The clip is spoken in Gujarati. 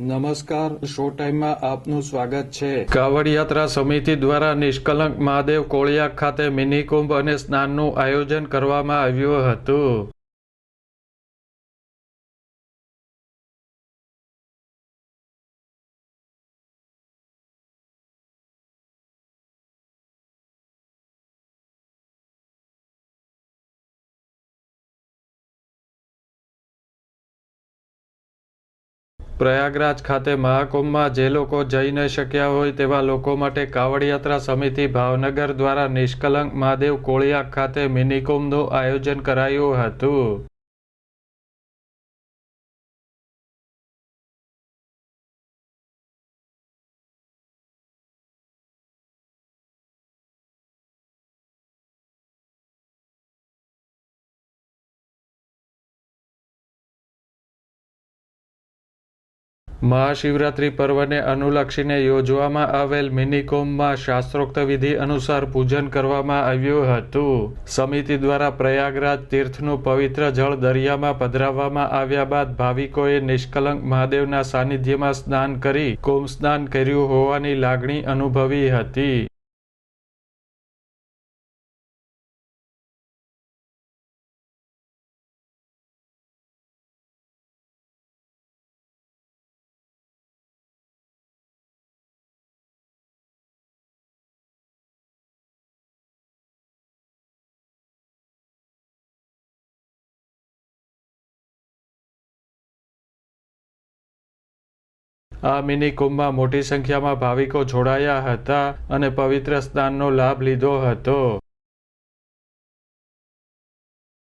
નમસ્કાર, શો ટાઈમમાં આપનું સ્વાગત છે. કાવડ યાત્રા સમિતિ દ્વારા નિષ્કલંક મહાદેવ કોળિયા ખાતે મિની કુંભ અને સ્નાનનું આયોજન કરવામાં આવ્યું હતું. પ્રયાગરાજ ખાતે મહાકુંભમાં જે લોકો જઈ ન શક્યા હોય તેવા લોકો માટે કાવડ યાત્રા સમિતિ ભાવનગર દ્વારા નિષ્કલંક મહાદેવ કોળિયા ખાતે મિનિકુંભનું આયોજન કરાયું હતું. મહાશિવરાત્રિ પર્વને અનુલક્ષીને યોજવામાં આવેલ મિનિકોમમાં શાસ્ત્રોક્ત વિધિ અનુસાર પૂજન કરવામાં આવ્યું હતું. સમિતિ દ્વારા પ્રયાગરાજ તીર્થનું પવિત્ર જળ દરિયામાં પધરાવવામાં આવ્યા બાદ ભાવિકોએ નિષ્કલંક મહાદેવના સાનિધ્યમાં સ્નાન કરી, કુંભ સ્નાન કર્યું હોવાની લાગણી અનુભવી હતી. આ મિની કુંભમાં મોટી સંખ્યામાં ભાવિકો જોડાયા હતા અને પવિત્ર સ્નાનનો લાભ લીધો હતો.